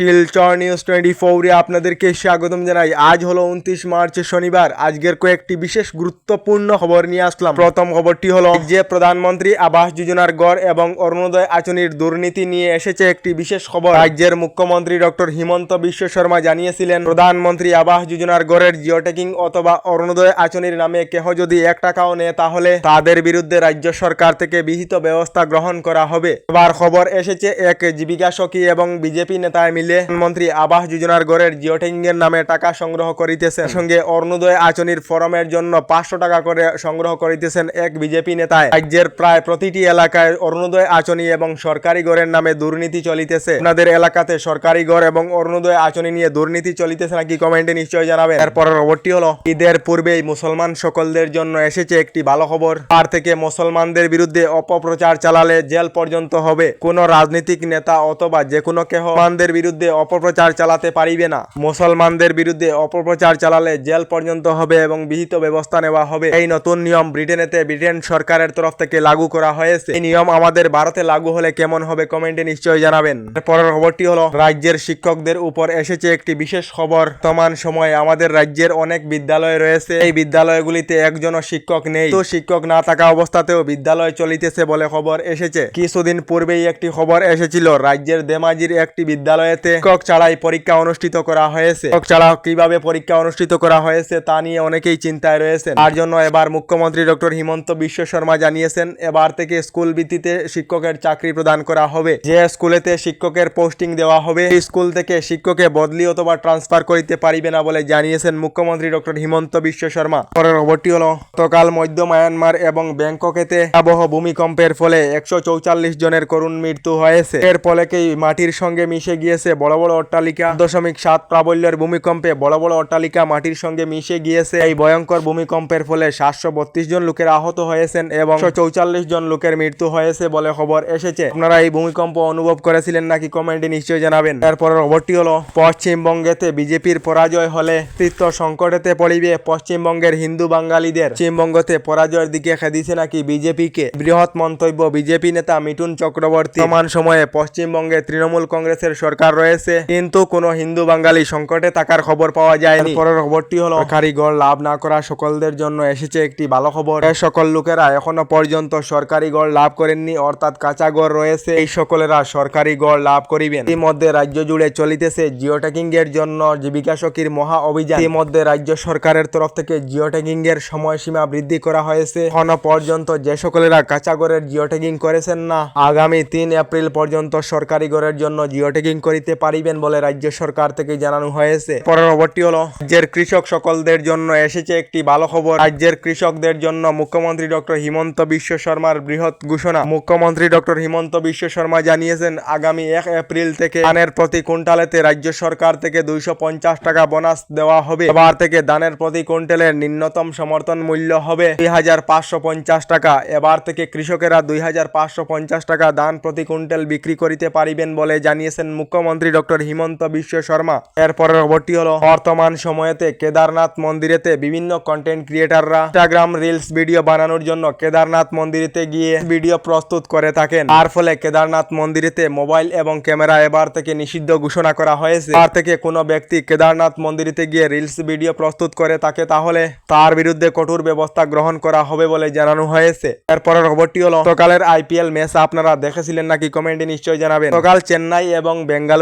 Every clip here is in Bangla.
শিলচর নিউজ টোয়েন্টি ফোরে আপনাদেরকে স্বাগতম জানাই। আজ হলো উনত্রিশ মার্চ, শনিবার। আজকের কয়েকটি বিশেষ গুরুত্বপূর্ণ খবর নিয়ে আসলাম। প্রথম খবরটি হলো, যে প্রধানমন্ত্রী আবাস যোজনার গড় এবং অরুণোদয় আচনির দুর্নীতি নিয়ে এসেছে একটি বিশেষ খবর। রাজ্যের মুখ্যমন্ত্রী ডক্টর হিমন্ত বিশ্ব শর্মা জানিয়েছিলেন, প্রধানমন্ত্রী আবাস যোজনার গড়ের জিওটেকিং অথবা অরুণোদয় আচনির নামে কেহ যদি এক টাকাও নেয়, তাহলে তাদের বিরুদ্ধে রাজ্য সরকার থেকে বিহিত ব্যবস্থা গ্রহণ করা হবে। এবার খবর এসেছে, এক জীবিকা সখী এবং বিজেপি নেতায় মিলে প্রধানমন্ত্রী আবাস যোজনার গড়ের জিওটেকিং এর নামে টাকা সংগ্রহ করিতেছেন। সঙ্গে অরুণোদয় আচনির ফরমের জন্য পাঁচশো টাকা করে সংগ্রহ করিতেছেন এক বিজেপি নেতায়। রাজ্যের প্রায় প্রতিটি এলাকায় অরুণোদয় আচনি এবং সরকারি গড়ের নামে দুর্নীতি চলিতেছে। আপনাদের এলাকাতে সরকারি গড় এবং অরুণোদয় আচনি নিয়ে দুর্নীতি চলিতেছে নাকি কমেন্টে নিশ্চয়ই জানাবেন। এরপর খবরটি হলো, ঈদের পূর্বেই মুসলমান সকলদের জন্য এসেছে একটি ভালো খবর। আর থেকে মুসলমানদের বিরুদ্ধে অপপ্রচার চালালে জেল পর্যন্ত হবে। কোন রাজনৈতিক নেতা অথবা যে কোনো কেহ মুসলমানদের বিরুদ্ধে অপপ্রচার চালাতে পারিবে না। মুসলমানদের বিরুদ্ধে অপপ্রচার চালালে জেল পর্যন্ত হবে এবং বিহিত ব্যবস্থা নেওয়া হবে। এই নতুন নিয়ম ব্রিটেনেতে ব্রিটেন সরকারের তরফ থেকে লাগু করা হয়েছে। এই নিয়ম আমাদের ভারতে লাগু হলে কেমন হবে কমেন্টে নিশ্চয়ই জানাবেন। পরের খবরটি হলো, রাজ্যের শিক্ষকদের উপর এসেছে একটি বিশেষ খবর। বর্তমান সময়ে আমাদের রাজ্যের অনেক বিদ্যালয় রয়েছে। এই বিদ্যালয়গুলিতে একজনও শিক্ষক নেই। তো শিক্ষক না থাকা অবস্থাতেও বিদ্যালয় চলিতেছে বলে খবর এসেছে। কিছুদিন পূর্বেই একটি খবর এসেছিল, রাজ্যের দেমাজির একটি বিদ্যালয়েতে শিক্ষক ছাড়াই পরীক্ষা অনুষ্ঠিত করা হয়েছে। শিক্ষক ছাড়া কীভাবে পরীক্ষা অনুষ্ঠিত করা হয়েছে তা নিয়ে অনেকেই চিন্তায় রয়েছে তার জন্য এবার মুখ্যমন্ত্রী ডক্টর হিমন্ত বিশ্ব শর্মা জানিয়েছেন, এবার থেকে স্কুল ভিত্তিতে শিক্ষকের চাকরি প্রদান করা হবে। যে স্কুলেতে শিক্ষকের পোস্টিং দেওয়া হবে, সেই স্কুল থেকে শিক্ষকে বদলি অথবা ট্রান্সফার করিতে পারিবে না বলে জানিয়েছেন মুখ্যমন্ত্রী ডক্টর হিমন্ত বিশ্ব শর্মা। পরের খবরটি হলো, গতকাল মধ্য মায়ানমার এবং ব্যাংককেতে আবহ ভূমিকম্পের ফলে একশো জনের করুণ মৃত্যু হয়েছে। এর ফলেকেই মাটির সঙ্গে মিশে গিয়েছে বড় বড় অট্টালিকা, দশমিক সাত প্রাবল্যের ভূমিকম্পে বড় বড় অট্টালিকা মাটির সঙ্গে মিশে গিয়েছে। এই ভয়ঙ্কর ভূমিকম্পের ফলে সাতশো বত্রিশ জন লোকের আহত হয়েছেন এবং চৌচল্লিশ জন লোকের মৃত্যু হয়েছে বলে খবর এসেছে। আপনারা এই ভূমিকম্প অনুভব করেছিলেন নাকি কমেন্টে নিশ্চয়ই জানাবেন। এরপরের খবরটি হলো পশ্চিমবঙ্গেতে বিজেপির পরাজয় হলে তৃত্ব সংকটেতে পড়িবে পশ্চিমবঙ্গের হিন্দু বাঙালিদের। পশ্চিমবঙ্গতে পরাজয়ের দিকে খেদিছে নাকি বিজেপিকে? বৃহৎ মন্তব্য বিজেপি নেতা মিঠুন চক্রবর্তী। সমান সময়ে পশ্চিমবঙ্গে তৃণমূল কংগ্রেসের সরকার রয়েছে কিন্তু কোনো হিন্দু বাঙালি সংকটে থাকার খবর পাওয়া যায়নি। পরের খবরটি হলো সরকারি গড় লাভ না করা সকলদের জন্য এসেছে একটি ভালো খবর। সকল লোকেরা এখনও পর্যন্ত সরকারি গড় লাভ করেননি অর্থাৎ কাঁচা গড় রয়েছে। এই সকলেরা সরকারি গড় লাভ করিবেন। ইতিমধ্যে রাজ্য জুড়ে চলিতেছে জিও ট্যাকিং এর জন্য জীবিকা সখীর মহা অভিযান। ইতিমধ্যে রাজ্য সরকারের তরফ থেকে জিও ট্যাকিং এর সময়সীমা বৃদ্ধি করা হয়েছে। এখনও পর্যন্ত যে সকলেরা কাঁচা গড়ের জিও ট্যাকিং করেছেন না আগামী তিন এপ্রিল পর্যন্ত সরকারি গড়ের জন্য জিও ট্যাকিং করিতে পারিবেন বলে রাজ্য সরকার থেকে জানানো হয়েছে। পরবর্তী হলো, রাজ্যের কৃষক সকলদের জন্য এসেছে একটি ভালো খবর। রাজ্যের কৃষকদের জন্য মুখ্যমন্ত্রী ডক্টর হিমন্ত বিশ্ব শর্মার বৃহৎ ঘোষণা। মুখ্যমন্ত্রী ডক্টর হিমন্ত বিশ্ব শর্মা জানিয়েছেন, আগামী এক এপ্রিল থেকে ধানের প্রতি কুইন্টালেতে রাজ্য সরকার থেকে দুইশো পঞ্চাশ টাকা বোনাস দেওয়া হবে। এবার থেকে ধানের প্রতি কুইন্টালের নিম্নতম সমর্থন মূল্য হবে দুই হাজার পাঁচশো পঞ্চাশ টাকা। এবার থেকে কৃষকেরা দুই হাজার পাঁচশো পঞ্চাশ টাকা ধান প্রতি কুইন্টাল বিক্রি করিতে পারিবেন বলে জানিয়েছেন মুখ্যমন্ত্রী। ডক্টর হিমন্ত বিশ্ব শর্মা। এরপরের খবরটি হলো, বর্তমান সময়েতে কেদারনাথ মন্দিরেতে বিভিন্ন কন্টেন্ট ক্রিয়েটাররা ইনস্টাগ্রাম রিলস ভিডিও বানানোর জন্য কেদারনাথ মন্দিরেতে গিয়ে ভিডিও প্রস্তুত করে থাকেন। তার ফলে কেদারনাথ মন্দিরেতে মোবাইল এবং ক্যামেরা এবার থেকে নিষিদ্ধ ঘোষণা করা হয়েছে। তার থেকে কোনো ব্যক্তি কেদারনাথ মন্দিরেতে গিয়ে রিলস ভিডিও প্রস্তুত করে থাকে, তাহলে তার বিরুদ্ধে কঠোর ব্যবস্থা গ্রহণ করা হবে বলে জানানো হয়েছে। এরপরের খবরটি হলো সকালের আইপিএল ম্যাচ আপনারা দেখেছিলেন নাকি কমেন্টে নিশ্চয়ই জানাবেন। সকাল চেন্নাই এবং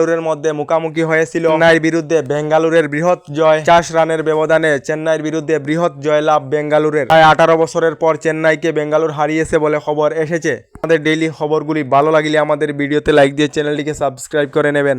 বেঙ্গালুরের মধ্যে মুখোমুখি হয়েছিল। চেন্নাইয়ের বিরুদ্ধে বেঙ্গালুরের বৃহৎ জয়। চাষ রানের ব্যবধানে চেন্নাইয়ের বিরুদ্ধে বৃহৎ জয়লাভ বেঙ্গালুরের। প্রায় আঠারো বছরের পর চেন্নাইকে বেঙ্গালুর হারিয়েছে বলে খবর এসেছে। আমাদের ডেইলি খবরগুলি ভালো লাগলে আমাদের ভিডিওতে লাইক দিয়ে চ্যানেলটিকে সাবস্ক্রাইব করে নেবেন।